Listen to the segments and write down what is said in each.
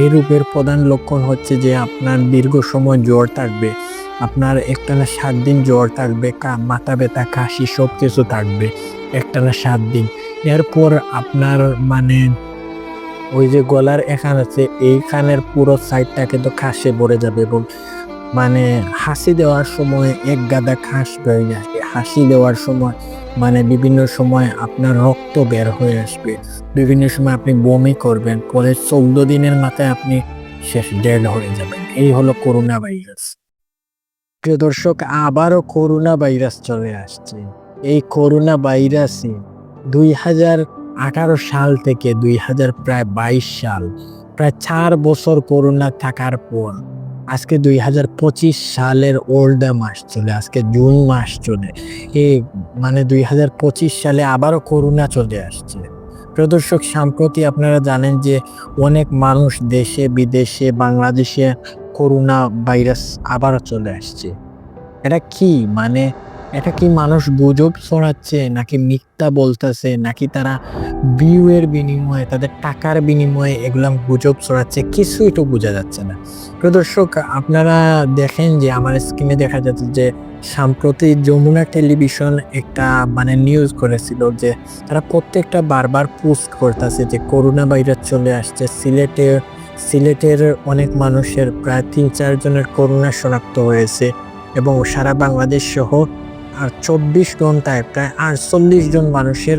এই রোগের প্রধান লক্ষণ হচ্ছে যে আপনার দীর্ঘ সময় জ্বর থাকবে, আপনার একটানা সাত দিন জ্বর থাকবে মাথা ব্যথা, কাশি, সব কিছু থাকবে একটানা সাত দিন। এরপর আপনার মানে ওই যে গলার এখান আছে, এইখানের পুরো সাইডটা কিন্তু খাসে ভরে যাবে এবং মানে হাসি দেওয়ার সময় এক গাদা খাস হয়ে যায়। হাসি দেওয়ার সময় মানে বিভিন্ন সময় আপনার রক্ত বের হয়ে আসবে। বিভিন্ন সময় আপনি বমি করবেন, পরে চৌদ্দ দিনের মাথায় আপনি শেষ ডেড হয়ে যাবেন। এই হলো করোনা ভাইরাস প্রিয় দর্শক, আবারও করোনা ভাইরাস চলে আসছে। এই করোনা ভাইরাসই দুই হাজার আঠারো সাল থেকে দুই হাজার প্রায় বাইশ সাল, প্রায় চার বছর করোনা থাকার পর আজকে দুই হাজার পঁচিশ সালের ওল্ড মাস চলে, আজকে জুন মাস চলে। এ মানে দুই হাজার পঁচিশ সালে আবারও করোনা চলে আসছে। প্রদর্শক সাম্প্রতি আপনারা জানেন যে অনেক মানুষ দেশে, বিদেশে, বাংলাদেশে করোনা ভাইরাস আবারও চলে আসছে। এটা কি? মানে এটা কি মানুষ গুজব ছড়াচ্ছে, নাকি মিথ্যা বলতেছে, নাকি তারা ভিউয়ের বিনিময়ে, তাদের টাকার বিনিময়ে এগুলা গুজব ছড়াচ্ছে? কিছুই তো বোঝা যাচ্ছে না। প্রদর্শক আপনারা দেখেন যে আমার স্ক্রিনে দেখা যাচ্ছে যে সাম্প্রতি যমুনা টেলিভিশন একটা মানে নিউজ করেছিল যে তারা প্রত্যেকটা বারবার পোস্ট করতেছে যে করোনা ভাইরাস চলে আসছে। সিলেটে, সিলেটের অনেক মানুষের প্রায় তিন চারজনের করোনা শনাক্ত হয়েছে এবং সারা বাংলাদেশ সহ চব্বিশ ঘন্টায় প্রায় আটচল্লিশ জন মানুষের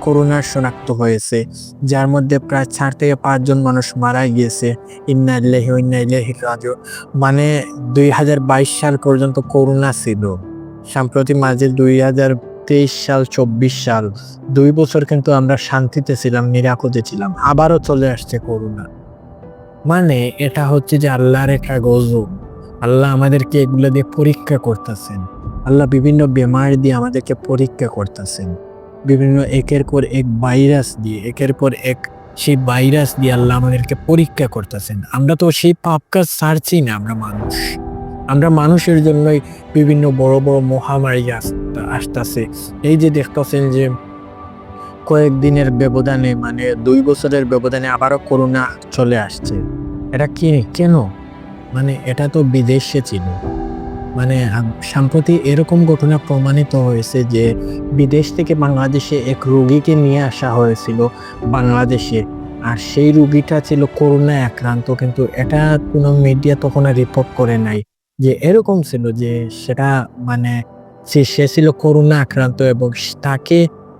করোনা শনাক্ত হয়েছে, যার মধ্যে প্রায় চার থেকে পাঁচজন মানুষ মারা গিয়েছে। ইন্না ইল্লাহি ওয়া ইন্না ইলাইহি রাজিউন। মানে দুই হাজার বাইশ সাল পর্যন্ত করোনা ছিল। সাম্প্রতিক মাঝে দুই হাজার তেইশ সাল, চব্বিশ সাল, দুই বছর কিন্তু আমরা শান্তিতে ছিলাম, নিরাপদে ছিলাম, আবারও চলে আসছে করোনা। মানে এটা হচ্ছে যে আল্লাহর একটা গজব। আল্লাহ আমাদেরকে এগুলো দিয়ে পরীক্ষা করতেছেন। আল্লাহ বিভিন্ন বেমার দিয়ে আমাদেরকে পরীক্ষা করতেছেন। বিভিন্ন একের পর এক ভাইরাস দিয়ে, একের পর এক সেই ভাইরাস দিয়ে আল্লাহ আমাদেরকে পরীক্ষা করতেছেন। আমরা তো সেই পাপ কাজ ছাড়ছি না আমরা মানুষ। আমরা মানুষের জন্যই বিভিন্ন বড় বড় মহামারী আসতে- আসতেছে। এই যে দেখতেছেন যে কয়েকদিনের ব্যবধানে মানে দুই বছরের ব্যবধানে আবারও করোনা চলে আসছে। এটা কি, কেন? মানে এটা তো বিদেশে ছিল। মানে সম্প্রতি এরকম ঘটনা প্রমাণিত হয়েছে যে, বিদেশ থেকে বাংলাদেশে এক রোগীকে নিয়ে আসা হয়েছিল বাংলাদেশে। আর সেই রুগীটা ছিল করোনা আক্রান্ত, কিন্তু এটা কোনো মিডিয়া তখন রিপোর্ট করে নাই। যে এরকম ছিল যে, সেটা মানে সে সে ছিল করোনা আক্রান্ত এবং তাকে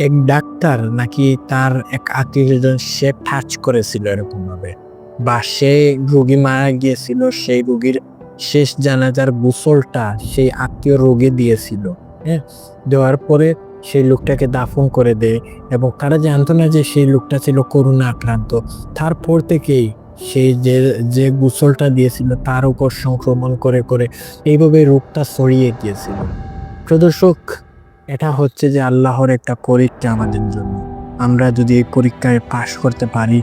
এক ডাক্তার নাকি তার এক আত্মীয়জন সে টাচ করেছিল এরকমভাবে। বা সে রুগী মারা গিয়েছিল, সেই রোগীর শেষ জানাজার গোসলটা সেই আত্মীয় রোগে দিয়েছিল হ্যাঁ? দেওয়ার পরে সেই লোকটাকে দাফন করে দেয় এবং তারা জানতো না যে সেই লোকটা ছিল করোনা আক্রান্ত। তারপর থেকেই সেই যে যে গোসলটা দিয়েছিল তার উপর সংক্রমণ করে করে এইভাবে রোগটা ছড়িয়ে গিয়েছিল প্রদর্শক, এটা হচ্ছে যে আল্লাহর একটা পরীক্ষা আমাদের জন্য। আমরা যদি এই পরীক্ষায় পাশ করতে পারি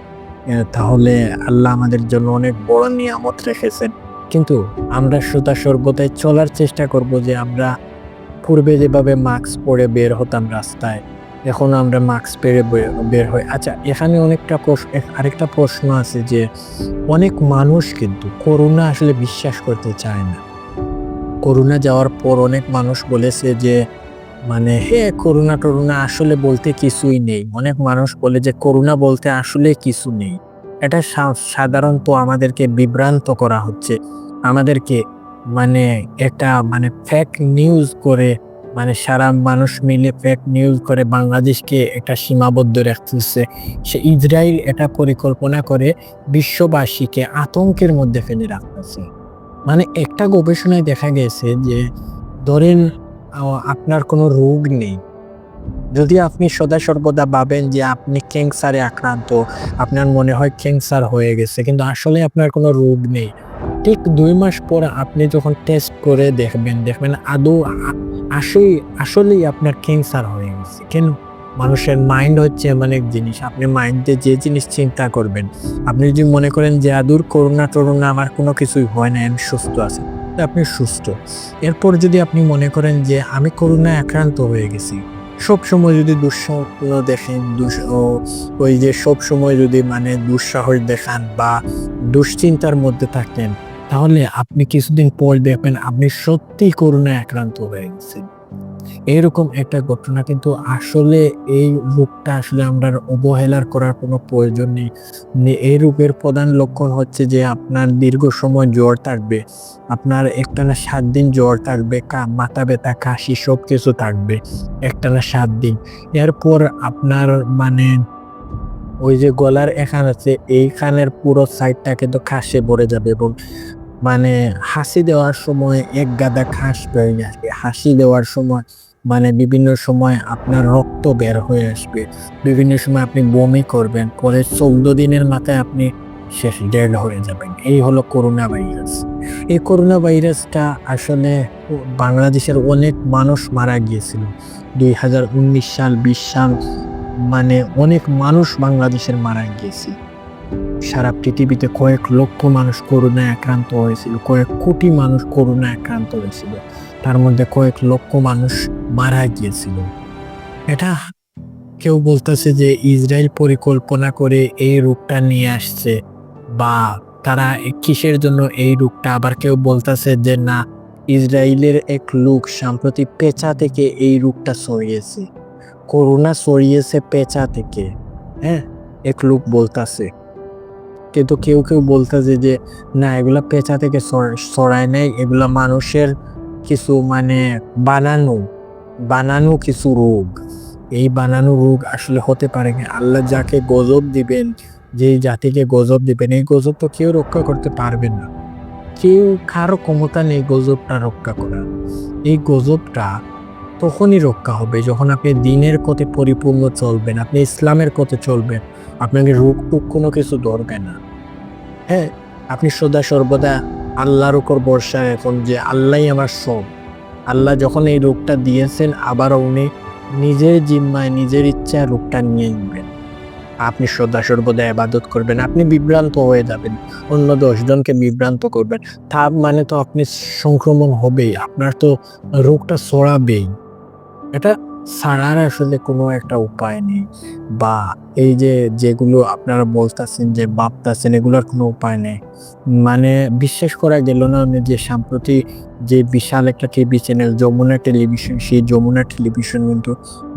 তাহলে আল্লাহ আমাদের জন্য অনেক বড় নিয়ামত রেখেছেন। কিন্তু আমরা শ্রোতা সর্বদাই চলার চেষ্টা করব যে আমরা পূর্বে যেভাবে মাস্ক পরে বের হতাম রাস্তায় এখন আমরা মাস্ক পরে বের- হই। আচ্ছা এখানে অনেকটা আরেকটা প্রশ্ন আছে যে অনেক মানুষ কিন্তু করোনা আসলে বিশ্বাস করতে চায় না। করোনা যাওয়ার পর অনেক মানুষ বলেছে যে মানে হে করোনা টরোনা আসলে বলতে কিছুই নেই। অনেক মানুষ বলে যে করোনা বলতে আসলে কিছু নেই। এটা সাধারণত আমাদেরকে বিভ্রান্ত করা হচ্ছে। আমাদেরকে মানে একটা মানে ফেক নিউজ করে মানে সারা মানুষ মিলে ফেক নিউজ করে বাংলাদেশকে একটা সীমাবদ্ধ রাখতেছে সে ইসরায়েল এটা পরিকল্পনা করে বিশ্ববাসীকে আতঙ্কের মধ্যে ফেলে রাখতেছে মানে একটা গবেষণায় দেখা গেছে যে, ধরেন আপনার কোনো রোগ নেই যদি আপনি সদা সর্বদা ভাবেন যে আপনি ক্যান্সারে আক্রান্ত, আপনার মনে হয় ক্যান্সার হয়ে গেছে, কিন্তু আসলে আপনার কোনো রোগ নেই। ঠিক দুই মাস পর আপনি যখন টেস্ট করে দেখবেন দেখবেন আদৌ আ- আসলেই আপনার ক্যান্সার হয়ে গেছে। কেন? মানুষের মাইন্ড হচ্ছে এমন এক জিনিস, আপনি মাইন্ডে যে জিনিস চিন্তা করবেন, আপনি যদি মনে করেন যে আদুর করোনা টরোনা আমার কোনো কিছুই হয় না আমি সুস্থ আছি আপনি সুস্থ। এরপর যদি আপনি মনে করেন যে আমি করোনায় আক্রান্ত হয়ে গেছি সব সময় যদি দুঃস্বপ্ন দেখেন দুঃ ওই যে সবসময় যদি মানে দুঃসাহস দেখান বা দুশ্চিন্তার মধ্যে থাকেন, তাহলে আপনি কিছুদিন পর দেখবেন আপনি সত্যি করোনায় আক্রান্ত হয়ে গেছেন। এরকম একটা ঘটনা, কিন্তু আসলে এই রোগটা আসলে আমরা অবহেলার করার কোনো প্রয়োজন নেই। এই রোগের প্রধান লক্ষণ হচ্ছে যে আপনার দীর্ঘ সময় জ্বর থাকবে, আপনার একটানা সাত দিন জ্বর থাকবে, কা- মাথা ব্যথা, কাশি সব কিছু থাকবে একটানা সাত দিন। এরপর আপনার মানে ওই যে গলার এখান আছে, এইখানের পুরো সাইডটা কিন্তু খাসে ভরে যাবে এবং মানে হাসি দেওয়ার সময় এক গাদা খাস বেরিয়ে আসবে। হাসি দেওয়ার সময় মানে বিভিন্ন সময় আপনার রক্ত বের হয়ে আসবে। বিভিন্ন সময় আপনি বমি করবেন, পরে চৌদ্দ দিনের মাথায় আপনি শেষ, ডেড হয়ে যাবেন। এই হলো করোনা ভাইরাস। এই করোনা ভাইরাসটা আসলে বাংলাদেশের অনেক মানুষ মারা গিয়েছিল। দুই হাজার উনিশ সাল, বিশ সাল মানে অনেক মানুষ বাংলাদেশের মারা গিয়েছে সারা পৃথিবীতে কয়েক লক্ষ মানুষ করোনায় আক্রান্ত হয়েছিল, কয়েক কোটি মানুষ করোনায় আক্রান্ত হয়েছিল। তার মধ্যে কয়েক লক্ষ মানুষ মারা গিয়েছিল। এটা কেউ বলতেছে যে ইসরায়েল পরিকল্পনা করে এই রোগটা নিয়ে আসছে বা তারা কিসের জন্য এই রোগটা? আবার কেউ বলতেছে যে না, ইসরায়েলের এক লোক সাম্প্রতিক পেঁচা থেকে এই রোগটা ছড়িয়েছে। করোনা ছড়িয়েছে পেঁচা থেকে হ্যাঁ? এক লোক বলতাছে। কিন্তু কেউ কেউ বলতেছে যে, না, এগুলা পেঁচা থেকে ছড়- নেই। এগুলা মানুষের কিছু মানে বানানো বানানো কিছু রোগ। এই বানানো রোগ আসলে হতে পারে আল্লাহ যাকে গজব দিবেন, যে জাতিকে গজব দিবেন, এই গজব তো কেউ রক্ষা করতে পারবেন না। কেউ কারও ক্ষমতা নেই গজবটা রক্ষা করার। এই গজবটা তখনই রক্ষা হবে যখন আপনি দিনের পথে পরিপূর্ণ চলবেন, আপনি ইসলামের পথে চলবেন। আপনাকে রোগ টুক কোনো কিছু ধরবে না। হ্যাঁ আপনি সদা সর্বদা আল্লাহর উপর ভরসা এখন যে আল্লাহই আমার সব। আল্লাহ যখন এই রোগটা দিয়েছেন, আবারও উনি নিজের জিম্মায়, নিজের ইচ্ছায় রোগটা নিয়ে নেবেন। আপনি সদা সর্বদা আবাদত করবেন, আপনি বিভ্রান্ত হয়ে যাবেন। অন্য দশজনকে বিভ্রান্ত করবেন। তা মানে তো আপনি সংক্রমণ হবেই, আপনার তো রোগটা ছড়াবেই। এটা ছাড়ার আসলে কোনো একটা উপায় নেই। বা এই যে যেগুলো আপনারা বলতেছেন যে ভাবতেছেন, এগুলোর কোনো উপায় নেই। মানে বিশ্বাস করা গেল না যে সাম্প্রতি যে বিশাল একটা টিভি চ্যানেল, যমুনা টেলিভিশন, সেই যমুনা টেলিভিশন কিন্তু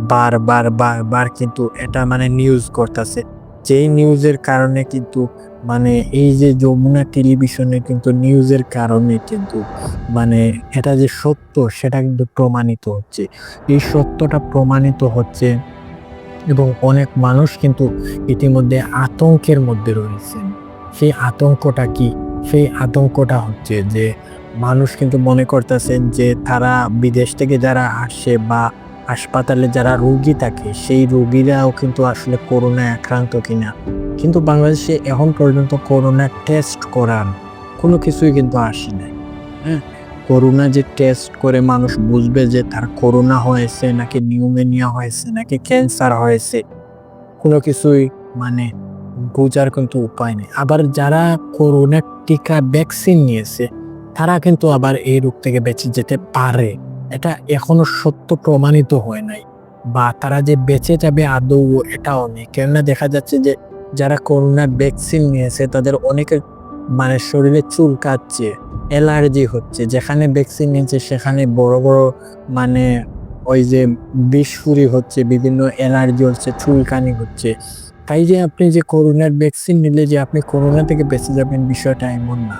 বারবার বারবার কিন্তু এটা মানে নিউজ করতেছে। যেই নিউজের কারণে কিন্তু মানে এই যে যমুনা টেলিভিশনে কিন্তু নিউজের কারণে কিন্তু মানে এটা যে সত্য, সেটা কিন্তু প্রমাণিত হচ্ছে। এই সত্যটা প্রমাণিত হচ্ছে এবং অনেক মানুষ কিন্তু ইতিমধ্যে আতঙ্কের মধ্যে রয়েছে। সেই আতঙ্কটা কি? সেই আতঙ্কটা হচ্ছে যে মানুষ কিন্তু মনে করতেছেন যে তারা বিদেশ থেকে যারা আসে বা হাসপাতালে যারা রুগী থাকে, সেই রুগীরাও কিন্তু আসলে করোনায় আক্রান্ত কিনা। কিন্তু বাংলাদেশে এখন পর্যন্ত করোনা টেস্ট করান কোনো কিছুই কিন্তু আসে নাই। হ্যাঁ করোনা যে টেস্ট করে মানুষ বুঝবে যে তার করোনা হয়েছে নাকি নিউমোনিয়া হয়েছে নাকি ক্যান্সার হয়েছে, কোনো কিছুই মানে বোঝার কিন্তু উপায় নেই। আবার যারা করোনা টিকা ভ্যাকসিন নিয়েছে, তারা কিন্তু আবার এই রোগ থেকে বেঁচে যেতে পারে। এটা এখনও সত্য প্রমাণিত হয় নাই। বা তারা যে বেঁচে যাবে আদৌ এটাও নেই কেননা দেখা যাচ্ছে যে যারা করোনা ভ্যাকসিন নিয়েছে, তাদের অনেকের মানে শরীরে চুল কাটছে অ্যালার্জি হচ্ছে। যেখানে ভ্যাকসিন নিয়েছে, সেখানে বড় বড় মানে ওই যে বিষফুরি হচ্ছে, বিভিন্ন অ্যালার্জি হচ্ছে, চুলকানি হচ্ছে। তাই যে আপনি যে করোনার ভ্যাকসিন নিলে যে আপনি করোনা থেকে বেঁচে যাবেন, বিষয়টা এমন না।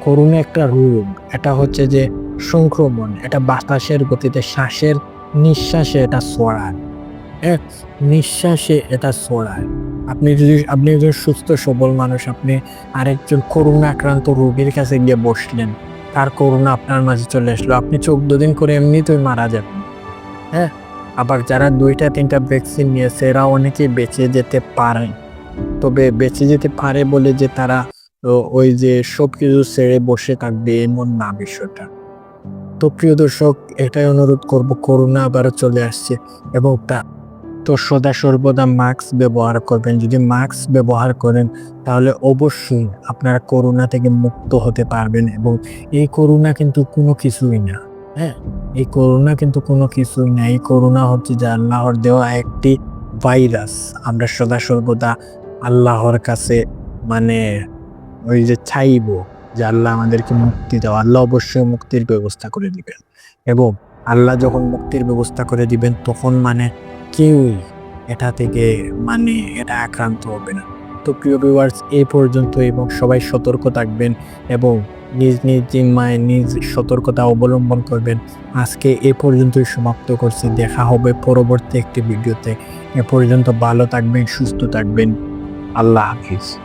করোনা একটা রোগ, এটা হচ্ছে যে সংক্রমণ, এটা বাতাসের গতিতে শ্বাসের নিঃশ্বাসে এটা ছড়ায়। এক, নিঃশ্বাসে এটা ছড়ায়। আপনি যদি, আপনি একজন সুস্থ, সবল মানুষ, আপনি আরেকজন করোনা আক্রান্ত রোগীর কাছে গিয়ে বসলেন, তার করোনা আপনার মাঝে চলে আসলো। আপনি চোদ্দ দিন করে এমনিতেই মারা যাবেন। হ্যাঁ? আবার যারা দুইটা, তিনটা ভ্যাকসিন নিয়েছে, এরা অনেকেই বেঁচে যেতে পারে। তবে বেঁচে যেতে পারে বলে যে তারা ওই যে সব কিছু ছেড়ে বসে থাকবে এমন না বিষয়টা। তো প্রিয় দর্শক, এটাই অনুরোধ করব করোনা আবারও চলে আসছে এবং তা তো সদা সর্বদা মাস্ক ব্যবহার করবেন। যদি মাস্ক ব্যবহার করেন, তাহলে অবশ্যই আপনারা করোনা থেকে মুক্ত হতে পারবেন এবং এই করোনা কিন্তু কোনো কিছুই না হ্যাঁ? এই করোনা কিন্তু কোনো কিছুই না। এই করোনা হচ্ছে যে আল্লাহর দেওয়া একটি ভাইরাস। আমরা সদা সর্বদা আল্লাহর কাছে মানে ওই যে চাইব যে আল্লাহ আমাদেরকে মুক্তি দাও। আল্লাহ অবশ্যই মুক্তির ব্যবস্থা করে দিবেন এবং আল্লাহ যখন মুক্তির ব্যবস্থা করে দিবেন, তখন মানে কেউই এটা থেকে মানে এটা আক্রান্ত হবে না। তো প্রিয় ভিউয়ার্স এ পর্যন্ত এবং সবাই সতর্ক থাকবেন এবং নিজ নিজ জিম্মায় নিজ সতর্কতা অবলম্বন করবেন। আজকে এ পর্যন্তই সমাপ্ত করছি। দেখা হবে পরবর্তী একটি ভিডিওতে। এ পর্যন্ত ভালো থাকবেন, সুস্থ থাকবেন। আল্লাহ হাফিজ।